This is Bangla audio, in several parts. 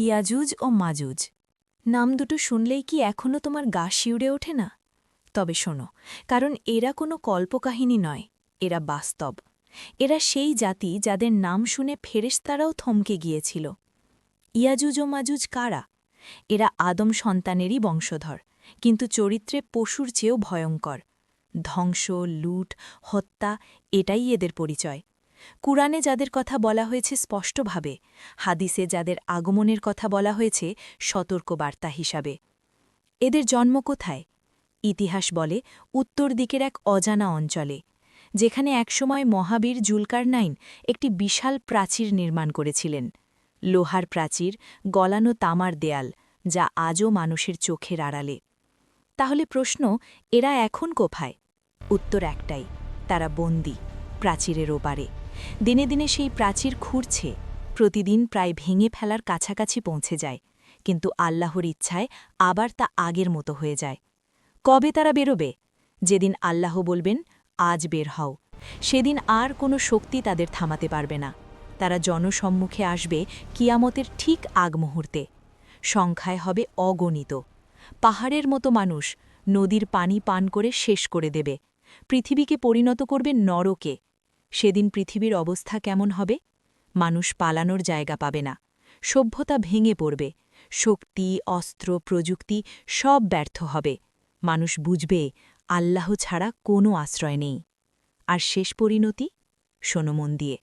ইয়াজুজ ও মাজুজ। নাম দুটো শুনলেই কি এখনও তোমার গা শিউড়ে ওঠে না? তবে শোনো, কারণ এরা কোনো কল্পকাহিনী নয়, এরা বাস্তব। এরা সেই জাতি যাদের নাম শুনে ফেরেশতারাও থমকে গিয়েছিল। ইয়াজুজ ও মাজুজ কারা? এরা আদম সন্তানেরই বংশধর, কিন্তু চরিত্রে পশুর চেয়েও ভয়ঙ্কর। ধ্বংস, লুট, হত্যা, এটাই এদের পরিচয়। কুরআনে যাদের কথা বলা হয়েছে স্পষ্টভাবে, হাদিসে যাদের আগমনের কথা বলা হয়েছে সতর্কবার্তা হিসাবে। এদের জন্ম কোথায়? ইতিহাস বলে উত্তর দিকের এক অজানা অঞ্চলে, যেখানে একসময় মহাবীর জুলকারনাইন একটি বিশাল প্রাচীর নির্মাণ করেছিলেন। লোহার প্রাচীর গলানো তামার দেয়াল, যা আজও মানুষের চোখের আড়ালে। তাহলে প্রশ্ন, এরা এখন কোথায়? উত্তর একটাই, তারা বন্দি, প্রাচীরের ওপারে। দিনে দিনে সেই প্রাচীর খুঁড়ছে, প্রতিদিন প্রায় ভেঙে ফেলার কাছাকাছি পৌঁছে যায়, কিন্তু আল্লাহর ইচ্ছায় আবার তা আগের মতো হয়ে যায়। কবে তারা বেরোবে? যেদিন আল্লাহ বলবেন, আজ বের হও। সেদিন আর কোনো শক্তি তাদের থামাতে পারবে না। তারা জনসম্মুখে আসবে কিয়ামতের ঠিক আগ মুহূর্তে। সংখ্যায় হবে অগণিত। পাহাড়ের মতো মানুষ নদীর পানি পান করে শেষ করে দেবে। পৃথিবীকে পরিণত করবে নরকে। সেদিন পৃথিবীর অবস্থা কেমন হবে? মানুষ পালানোর জায়গা পাবে না। সভ্যতা ভেঙে পড়বে। শক্তি, অস্ত্র, প্রযুক্তি সব ব্যর্থ হবে। মানুষ বুঝবে, আল্লাহ ছাড়া কোনো আশ্রয় নেই। আর শেষ পরিণতি? শোনো মন দিয়ে।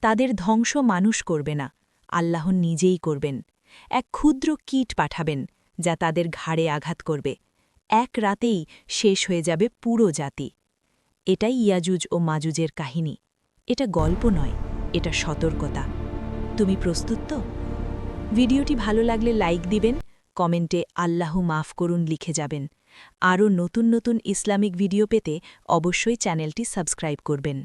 তাদের ধ্বংস মানুষ করবে না। আল্লাহ নিজেই করবেন। এক ক্ষুদ্র কীট পাঠাবেন, যা তাদের ঘাড়ে আঘাত করবে। এক রাতেই শেষ হয়ে যাবে পুরো জাতি। এটাই ইয়াজুজ ও মাজুজের কাহিনী। এটা গল্প নয়, এটা সতর্কতা। তুমি প্রস্তুত তো? ভিডিওটি ভালো লাগলে লাইক দিবেন, কমেন্টে আল্লাহ মাফ করুন লিখে যাবেন। আরও নতুন নতুন ইসলামিক ভিডিও পেতে অবশ্যই চ্যানেলটি সাবস্ক্রাইব করবেন।